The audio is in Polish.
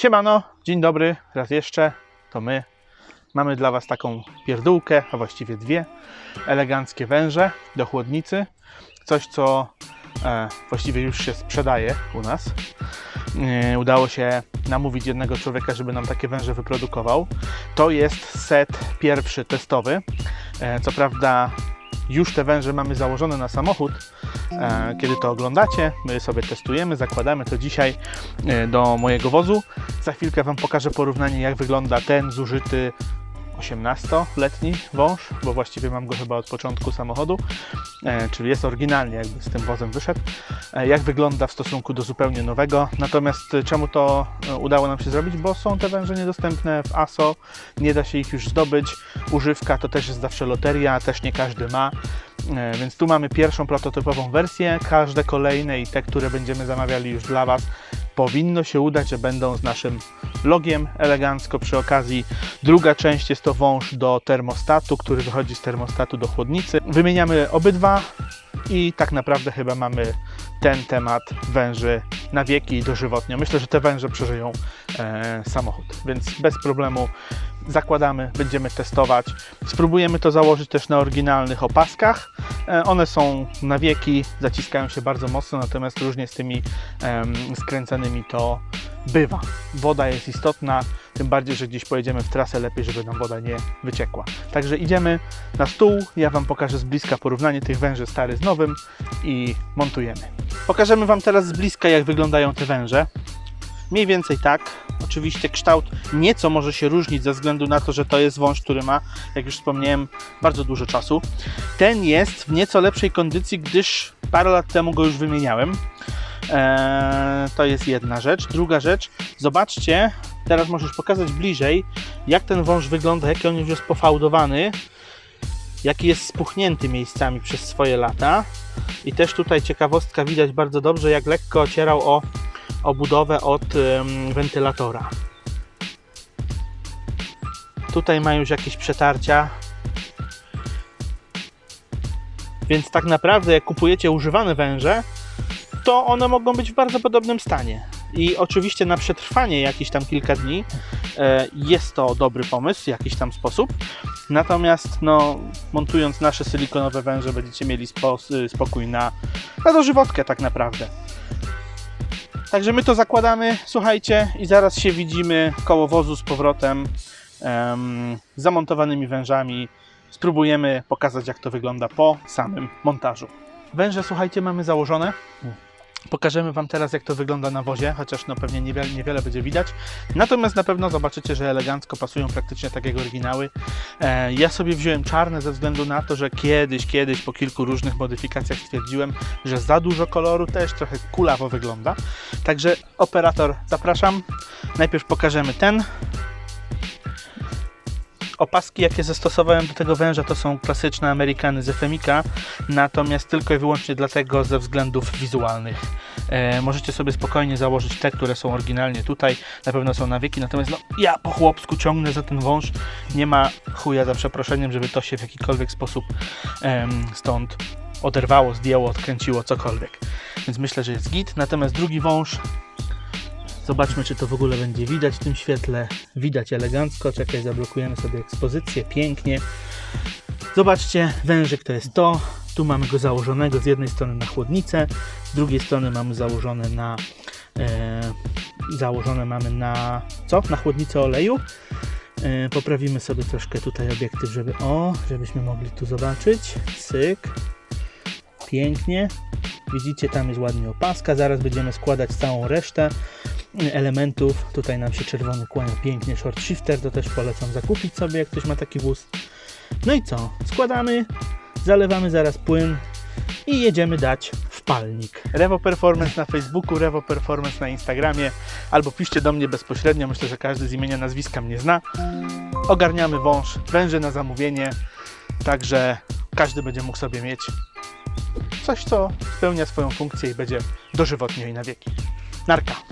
Siemano, dzień dobry, raz jeszcze, to my. Mamy dla Was taką pierdółkę, a właściwie dwie eleganckie węże do chłodnicy. Coś, co e, właściwie już się sprzedaje u nas. E, udało się namówić jednego człowieka, żeby nam takie węże wyprodukował. To jest set pierwszy testowy. E, co prawda już te węże mamy założone na samochód. E, Kiedy to oglądacie, my sobie testujemy, zakładamy to dzisiaj e, do mojego wozu. Za chwilkę Wam pokażę porównanie, jak wygląda ten zużyty 18-letni wąż, bo właściwie mam go chyba od początku samochodu, e, czyli jest oryginalnie jakby z tym wozem wyszedł. E, jak wygląda w stosunku do zupełnie nowego. Natomiast e, czemu to udało nam się zrobić? Bo są te węże niedostępne w ASO, nie da się ich już zdobyć. Używka to też jest zawsze loteria, też nie każdy ma. Więc tu mamy pierwszą prototypową wersję. Każde kolejne i te, które będziemy zamawiali już dla Was, powinno się udać, że będą z naszym logiem elegancko przy okazji. Druga część jest to wąż do termostatu, który wychodzi z termostatu do chłodnicy. Wymieniamy obydwa i tak naprawdę chyba mamy ten temat węży na wieki i dożywotnio. Myślę, że te węże przeżyją e, samochód, więc bez problemu zakładamy, będziemy testować. Spróbujemy to założyć też na oryginalnych opaskach. E, One są na wieki, zaciskają się bardzo mocno, natomiast różnie z tymi skręcanymi to bywa. Woda jest istotna, tym bardziej, że gdzieś pojedziemy w trasę, lepiej, żeby nam woda nie wyciekła. Także idziemy na stół, ja Wam pokażę z bliska porównanie tych węży stary z nowym i montujemy. Pokażemy Wam teraz z bliska, jak wyglądają te węże. Mniej więcej tak. Oczywiście kształt nieco może się różnić ze względu na to, że to jest wąż, który ma, jak już wspomniałem, bardzo dużo czasu. Ten jest w nieco lepszej kondycji, gdyż parę lat temu go już wymieniałem. Eee, to jest jedna rzecz. Druga rzecz, zobaczcie, teraz możesz pokazać bliżej, jak ten wąż wygląda, jaki on już jest pofałdowany, jaki jest spuchnięty miejscami przez swoje lata. I też tutaj ciekawostka widać bardzo dobrze, jak lekko ocierał o obudowę od wentylatora. Tutaj ma już jakieś przetarcia. Więc tak naprawdę, jak kupujecie używane węże, to one mogą być w bardzo podobnym stanie. I oczywiście na przetrwanie jakieś tam kilka dni e, jest to dobry pomysł w jakiś tam sposób. Natomiast no, montując nasze silikonowe węże będziecie mieli spo, spokój na, na dożywotkę tak naprawdę. Także my to zakładamy, słuchajcie, i zaraz się widzimy koło wozu z powrotem em, z zamontowanymi wężami. Spróbujemy pokazać, jak to wygląda po samym montażu. Węże, słuchajcie, mamy założone. Pokażemy Wam teraz, jak to wygląda na wozie, chociaż no pewnie niewiele, niewiele będzie widać. Natomiast na pewno zobaczycie, że elegancko pasują praktycznie tak jak oryginały. E, ja sobie wziąłem czarne ze względu na to, że kiedyś, kiedyś po kilku różnych modyfikacjach stwierdziłem, że za dużo koloru też trochę kulawo wygląda. Także operator, zapraszam. Najpierw pokażemy ten. Opaski, jakie zastosowałem do tego węża, to są klasyczne Amerykany z FMika, natomiast tylko i wyłącznie dlatego ze względów wizualnych. E, możecie sobie spokojnie założyć te, które są oryginalnie tutaj, na pewno są na wieki, natomiast no, ja po chłopsku ciągnę za ten wąż, nie ma chuja za przeproszeniem, żeby to się w jakikolwiek sposób em, stąd oderwało, zdjęło, odkręciło, cokolwiek. Więc myślę, że jest git, natomiast drugi wąż Zobaczmy, czy to w ogóle będzie widać w tym świetle. Widać elegancko. Czekaj, zablokujemy sobie ekspozycję. Pięknie. Zobaczcie, wężyk to jest to. Tu mamy go założonego z jednej strony na chłodnicę, z drugiej strony mamy założone na e, założone mamy na co? Na chłodnicę oleju. E, poprawimy sobie troszkę tutaj obiektyw, żeby o, żebyśmy mogli tu zobaczyć. Syk. Pięknie. Widzicie, tam jest ładnie opaska. Zaraz będziemy składać całą resztę elementów. Tutaj nam się czerwony kłania pięknie short shifter, to też polecam zakupić sobie, jak ktoś ma taki wóz. No i co? Składamy, zalewamy zaraz płyn i jedziemy dać palnik. Revo Performance na Facebooku, Revo Performance na Instagramie, albo piszcie do mnie bezpośrednio, myślę, że każdy z imienia, nazwiska mnie zna. Ogarniamy wąż, węże na zamówienie, także każdy będzie mógł sobie mieć coś, co spełnia swoją funkcję i będzie dożywotnio i na wieki. Narka.